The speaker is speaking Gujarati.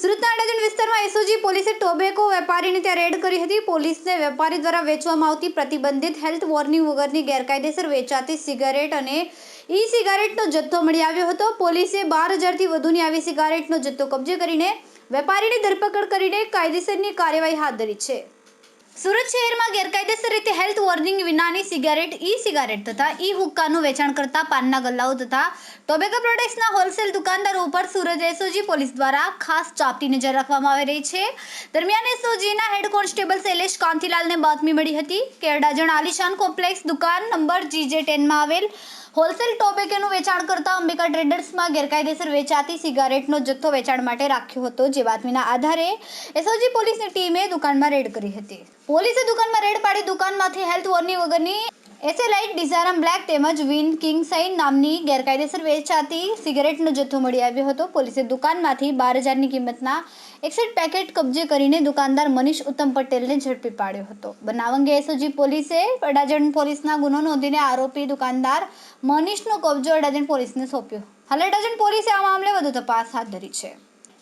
સુરતમાં એસઓજી પોલીસે ટોબેકો વેપારીને ત્યાં રેડ કરી હતી. પોલીસને વેપારી દ્વારા વેચવામાં આવતી પ્રતિબંધિત હેલ્થ વોર્નિંગ વગરની ગેરકાયદેસર વેચાતી સિગારેટ અને ઈ સિગારેટનો જથ્થો મળી આવ્યો હતો. પોલીસે બાર હજારથી વધુની આવી સિગારેટનો જથ્થો કબજે કરીને વેપારીની ધરપકડ કરીને કાયદેસરની કાર્યવાહી હાથ ધરી છે. સુરત શહેરમાં ગેરકાયદેસર રીતે હેલ્થ વોર્નિંગ વિનાની સિગારેટ ઈ સિગારેટ તથા ઈ હુક્કાનું વેચાણ કરતા પાનના ગલ્લાઓ તથા ટોબેકો પ્રોડક્ટ્સના હોલસેલ દુકાનદારો ઉપર સુરત એસઓજી પોલીસ દ્વારા ખાસ ચાપતી નજર રાખવામાં આવી રહી છે. દરમિયાન એસઓજીના હેડ કોન્સ્ટેબલ શૈલેષ કાંતિલાલને બાતમી મળી હતી. કે અડાજણ આલિશાન કોમ્પ્લેક્સ દુકાન નંબર જીજે ટેનમાં આવેલ હોલસેલ ટોબેકોનું વેચાણ કરતા અંબિકા ટ્રેડર્સમાં ગેરકાયદેસર વેચાતી સિગારેટનો જથ્થો વેચાણ માટે રાખ્યો હતો. જે બાતમીના આધારે એસઓજી પોલીસની ટીમે દુકાનમાં રેડ કરી હતી. પોલીસે દુકાનમાં રેડ પાડી દુકાનમાંથી હેલ્થ વોર્નિંગ વગરની એસેલાઇટ ડિઝારમ બ્લેક તેમજ વિન કિંગ સાઇન નામની ગેરકાયદેસર વેચાતી સિગરેટનો જથ્થો મળી આવ્યો હતો. પોલીસે દુકાનમાંથી બાર હજારની કિંમતના એકસઠ પેકેટ કબજે કરીને દુકાનદાર મનીષ ઉત્તમ પટેલને ઝડપી પાડ્યો હતો. બનાવ અંગે એસઓજી પોલીસે અડાજણ પોલીસના ગુનો નોંધીને આરોપી દુકાનદાર મનીષનો કબજો અડાજણ પોલીસને સોંપ્યો. હાલ અડાજણ પોલીસે આ મામલે વધુ તપાસ હાથ ધરી છે.